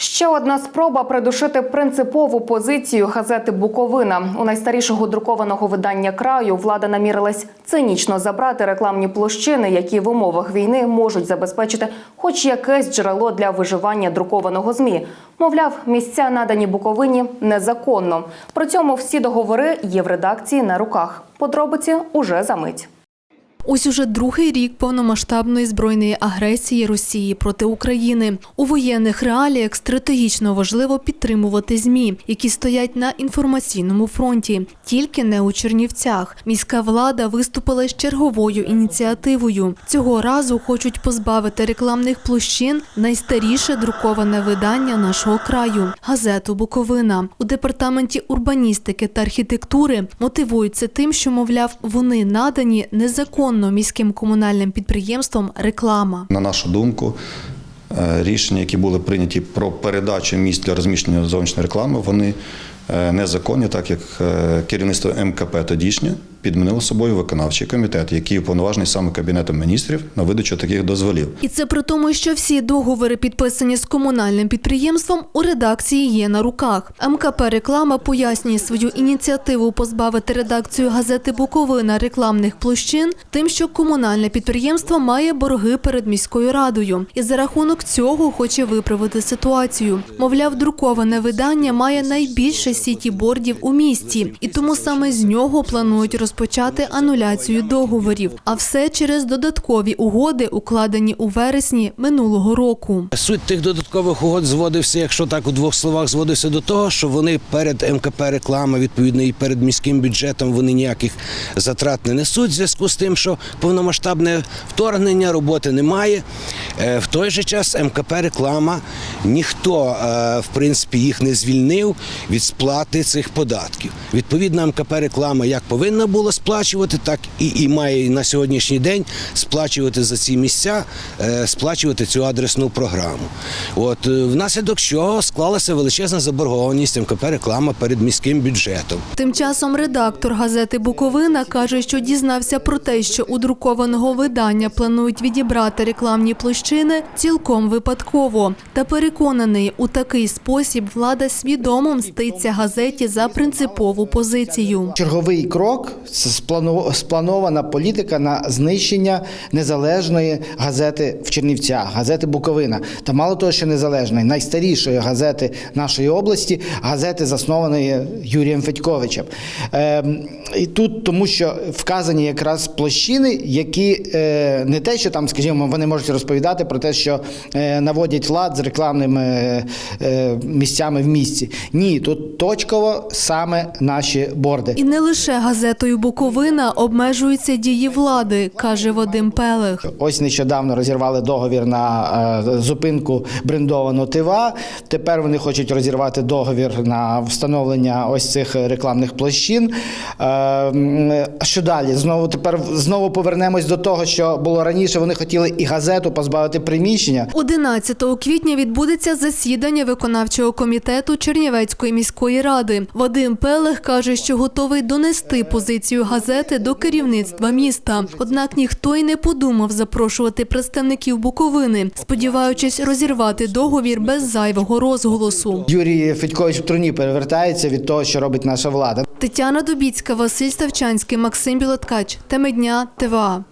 Ще одна спроба придушити принципову позицію газети Буковина. У найстарішого друкованого видання краю влада намірилась цинічно забрати рекламні площини, які в умовах війни можуть забезпечити хоч якесь джерело для виживання друкованого змі. Мовляв, місця надані Буковині незаконно. При цьому всі договори є в редакції на руках. Подробиці уже за мить. Ось уже другий рік повномасштабної збройної агресії Росії проти України. У воєнних реаліях стратегічно важливо підтримувати змі, які стоять на інформаційному фронті, тільки не у Чернівцях. Міська влада виступила з черговою ініціативою. Цього разу хочуть позбавити рекламних площин найстаріше друковане видання нашого краю газету Буковина. У департаменті урбаністики та архітектури мотивують це тим, що мовляв, вони надані незаконно міським комунальним підприємством реклама. На нашу думку, е, рішення, які були прийняті про передачу місць для розміщення зовнішньої реклами, вони е, незаконні, так як е, керівництво МКП тодішнє підмінило собою виконавчий комітет, який уповноважений саме Кабінетом міністрів на видачу таких дозволів. І це при тому, що всі договори, підписані з комунальним підприємством, у редакції є на руках. МКП реклама пояснює свою ініціативу позбавити редакцію газети Буковина рекламних площин, тим, що комунальне підприємство має борги перед міською радою, і за рахунок цього хоче виправити ситуацію. Мовляв, друковане видання має найбільше сіті бордів у місті, і тому саме з нього планують розпочати ануляцію договорів. А все через додаткові угоди, укладені у вересні минулого року. Суть тих додаткових угод зводився, якщо так у двох словах, зводився до того, що вони перед МКП реклама, відповідно, і перед міським бюджетом вони ніяких затрат не несуть в зв'язку з тим, що повномасштабне вторгнення, роботи немає. Е, В той же час МКП реклама ніхто е, в принципі їх не звільнив від сплати цих податків. Відповідно, МКП реклама як повинна була сплачувати, так і, і має на сьогоднішній день сплачувати за ці місця, е, сплачувати цю адресну програму. От е, внаслідок чого склалася величезна заборгованість МКП реклама перед міським бюджетом. Тим часом редактор газети Буковина каже, що дізнався про те, що у друкованого видання планують відібрати рекламні площини цілком випадково. Та переконаний, у такий спосіб влада свідомо мститься газеті за принципову позицію. Черговий крок спланована політика на знищення незалежної газети в Чернівцях, газети Буковина. Та мало того, що незалежної, найстарішої газети нашої області, газети заснованої Юрієм Федьковичем. Ем, і тут тому, що вказані якраз площини, які е, не те, що там, скажімо, вони можуть розповідати про те, що е, наводять лад з рекламними е, е, місцями в місті. Ні, тут точково саме наші борди. І не лише газетою Буковина обмежуються дії влади, каже Вадим Пелех. Ось нещодавно розірвали договір на е, зупинку брендованого ТИВА. Тепер вони хочуть розірвати договір на встановлення ось цих рекламних площин. Е, що далі? Знову тепер знову повернемось до того, що було раніше. Вони хотіли і газету позбавити приміщення. 11 квітня відбудеться засідання виконавчого комітету Чернівецької міської ради. Вадим Пелех каже, що готовий донести позицію газети до керівництва міста. Однак ніхто й не подумав запрошувати представників Буковини, сподіваючись розірвати договір без зайвого розголосу. Юрій Федькович в труні перевертається від того, що робить наша влада. Тетяна Дубіцька, Василь Ставчанський, Максим Білоткач. Теми дня ТВА.